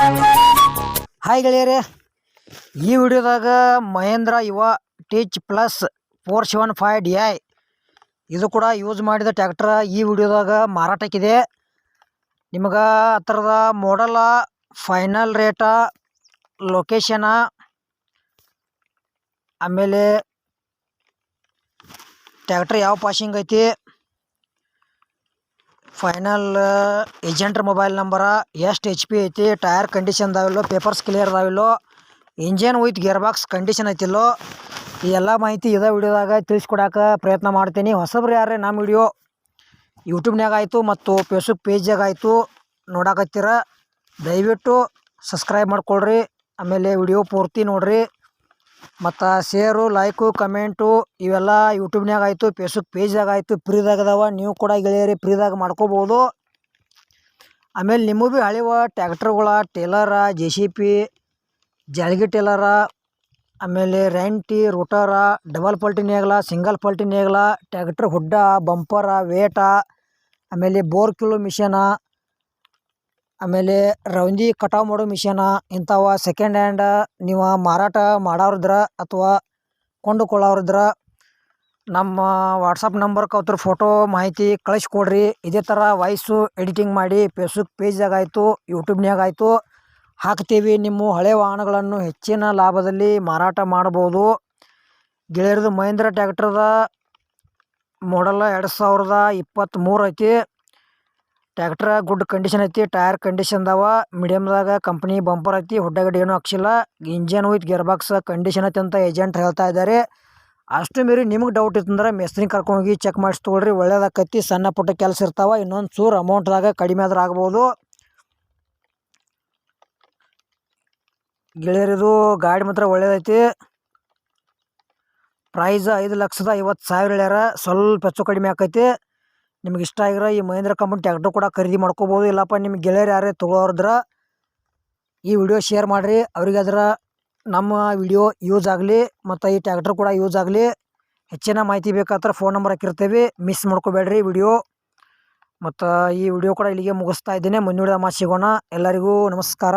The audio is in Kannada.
ಹಾಯ್ ಗೆಳೆಯರೆ, ಈ ವಿಡಿಯೋದಾಗ Mahindra Yuvo tech plus four seven five D I ಇದು ಕೂಡ ಯೂಸ್ ಮಾಡಿದ ಟ್ಯಾಕ್ಟರ್ ಈ ವಿಡಿಯೋದಾಗ ಮಾರಾಟಕ್ಕಿದೆ. ನಿಮಗೆ ಹತ್ರದ ಮಾಡಲ ಫೈನಲ್ ರೇಟ ಲೊಕೇಶನ ಆಮೇಲೆ ಟ್ಯಾಕ್ಟ್ರ್ ಯಾವ ಪಾಸಿಂಗ್ ಐತಿ ಫೈನಲ್ ಏಜೆಂಟ್ರ ಮೊಬೈಲ್ ನಂಬರ ಎಷ್ಟು ಎಚ್ ಪಿ ಐತಿ ಟೈರ್ ಕಂಡೀಷನ್ ಅದಾವಿಲ್ಲೋ papers clear ಅದಾವಿಲ್ಲೋ engine with gear box condition ಐತಿಲ್ಲೋ, ಈ ಎಲ್ಲ ಮಾಹಿತಿ ಇದೇ ವಿಡಿಯೋದಾಗ ತಿಳಿಸ್ಕೊಡಕ್ಕೆ ಪ್ರಯತ್ನ ಮಾಡ್ತೀನಿ. ಹೊಸಬ್ರು ಯಾರೇ ನಮ್ಮ ವಿಡಿಯೋ? ಯೂಟ್ಯೂಬ್ನಾಗ ಆಯಿತು ಮತ್ತು ಫೇಸ್ಬುಕ್ ಪೇಜಾಗ ಆಯಿತು, ನೋಡಕತ್ತೀರ. ದಯವಿಟ್ಟು ಸಬ್ಸ್ಕ್ರೈಬ್ ಮಾಡಿಕೊಳ್ರಿ. ಆಮೇಲೆ ವಿಡಿಯೋ ಪೂರ್ತಿ ನೋಡ್ರಿ. ಮತ್ತು ಶೇರು ಲೈಕು ಕಮೆಂಟು ಇವೆಲ್ಲ ಯೂಟ್ಯೂಬ್ನಾಗ ಆಯಿತು ಫೇಸ್ಬುಕ್ ಪೇಜ್ದಾಗ ಆಯಿತು ಫ್ರೀದಾಗ ಅದಾವ. ನೀವು ಕೂಡ ಗೆಳೆಯರಿ ಫ್ರೀದಾಗ ಮಾಡ್ಕೋಬೋದು. ಆಮೇಲೆ ನಿಮಗೂ ಭೀ ಹಳೆವ ಟ್ಯಾಕ್ಟ್ರುಗಳ ಟೇಲರ ಜೆ ಸಿ ಪಿ ಜಾಲ್ಗಿ ಟೇಲರ ಆಮೇಲೆ ರೆಂಟಿ ರೋಟರ ಡಬಲ್ ಪಲ್ಟಿ ನೇಗ್ಲ ಸಿಂಗಲ್ ಪಲ್ಟಿ ನೇಗ್ಲ ಟ್ಯಾಕ್ಟ್ರ್ ಹುಡ್ಡ ಬಂಪರ ವೇಟ ಆಮೇಲೆ ಬೋರ್ ಕಿಲೋ ಮಿಷನ ಆಮೇಲೆ ರೌಂದಿ ಕಟಾವು ಮಾಡೋ ಮಿಷನ ಇಂಥವ ಸೆಕೆಂಡ್ ಹ್ಯಾಂಡ ನೀವು ಮಾರಾಟ ಮಾಡೋರಿದ್ರ ಅಥವಾ ಕೊಂಡುಕೊಳ್ಳೋರಿದ್ರ ನಮ್ಮ ವಾಟ್ಸಪ್ ನಂಬರ್ ಅವ್ರ ಫೋಟೋ ಮಾಹಿತಿ ಕಳಿಸ್ಕೊಡ್ರಿ. ಇದೇ ಥರ ವಾಯ್ಸು ಎಡಿಟಿಂಗ್ ಮಾಡಿ ಫೇಸ್ಬುಕ್ ಪೇಜ್ದಾಗ ಆಯಿತು ಯೂಟ್ಯೂಬ್ನಾಗ ಆಯಿತು, ಹಾಕ್ತೀವಿ. ನಿಮ್ಮ ಹಳೆ ವಾಹನಗಳನ್ನು ಹೆಚ್ಚಿನ ಲಾಭದಲ್ಲಿ ಮಾರಾಟ ಮಾಡ್ಬೋದು. ಗೆಳೆಯರದು ಮಹೇಂದ್ರ ಟ್ಯಾಕ್ಟ್ರದ ಮಾಡಲ್ಲ ಎರಡು ಸಾವಿರದ ಇಪ್ಪತ್ತ್ಮೂರು ಐತಿ ಟ್ಯಾಕ್ಟ್ರ ಗುಡ್ ಕಂಡೀಷನ್ ಐತಿ, ಟೈರ್ ಕಂಡೀಷನ್ ಅದಾವ ಮೀಡಿಯಮ್ದಾಗ ಕಂಪ್ನಿ ಬಂಪರ್ ಐತಿ ಹುಡ್ಡಗಡ್ಡಿ ಏನೂ ಹಾಕ್ಸಿಲ್ಲ engine with gear box condition ಐತಿ ಅಂತ ಏಜೆಂಟ್ ಹೇಳ್ತಾ ಇದ್ದಾರೆ. ಅಷ್ಟು ಮೀರಿ ನಿಮಗೆ ಡೌಟ್ ಇತ್ತಂದ್ರೆ ಮೆಸ್ತ್ರಿ ಕರ್ಕೊಂಡೋಗಿ ಚೆಕ್ ಮಾಡಿಸಿ ತೊಗೊಳ್ರಿ, ಒಳ್ಳೇದಾಕೈತಿ, ಸಣ್ಣ ಪುಟ್ಟ ಕೆಲಸ ಇರ್ತಾವ, ಇನ್ನೊಂದು ಚೂರು ಅಮೌಂಟ್ದಾಗ ಕಡಿಮೆ ಆದ್ರೆ ಆಗ್ಬೋದು. ಗೆಳೆಯರಿದು ಗಾಡಿ ಮಾತ್ರ ಒಳ್ಳೇದೈತಿ. ಪ್ರೈಸ್ ಐದು ಲಕ್ಷದ ಐವತ್ತು ಸಾವಿರ ಹೇಳ್ಯಾರ, ಸ್ವಲ್ಪ ಹೆಚ್ಚು ಕಡಿಮೆ ಆಕೈತಿ. ನಿಮ್ಗೆ ಇಷ್ಟ ಆಗಿರೋ ಈ ಮಹೇಂದ್ರ ಕಂಪನಿ ಟ್ಯಾಕ್ಟ್ರ್ ಕೂಡ ಖರೀದಿ ಮಾಡ್ಕೋಬೋದು. ಇಲ್ಲಪ್ಪ ನಿಮ್ಮ ಗೆಳೆಯರು ಯಾರೇ ತೊಗೊಳೋರಿದ್ರ ಈ ವಿಡಿಯೋ ಶೇರ್ ಮಾಡಿರಿ. ಅವ್ರಿಗೆ ಅದರ ನಮ್ಮ ವಿಡಿಯೋ ಯೂಸ್ ಆಗಲಿ ಮತ್ತು ಈ ಟ್ಯಾಕ್ಟ್ರ್ ಕೂಡ ಯೂಸ್ ಆಗಲಿ ಹೆಚ್ಚಿನ ಮಾಹಿತಿ ಬೇಕಾದ್ರೆ ಫೋನ್ ನಂಬರ್ ಹಾಕಿರ್ತೇವೆ. ಮಿಸ್ ಮಾಡ್ಕೋಬೇಡ್ರಿ ವಿಡಿಯೋ. ಮತ್ತು ಈ ವಿಡಿಯೋ ಕೂಡ ಇಲ್ಲಿಗೆ ಮುಗಿಸ್ತಾ ಇದ್ದೇನೆ. ಮುಂದಿನ ಮಾತು ಸಿಗೋಣ. ಎಲ್ಲರಿಗೂ ನಮಸ್ಕಾರ.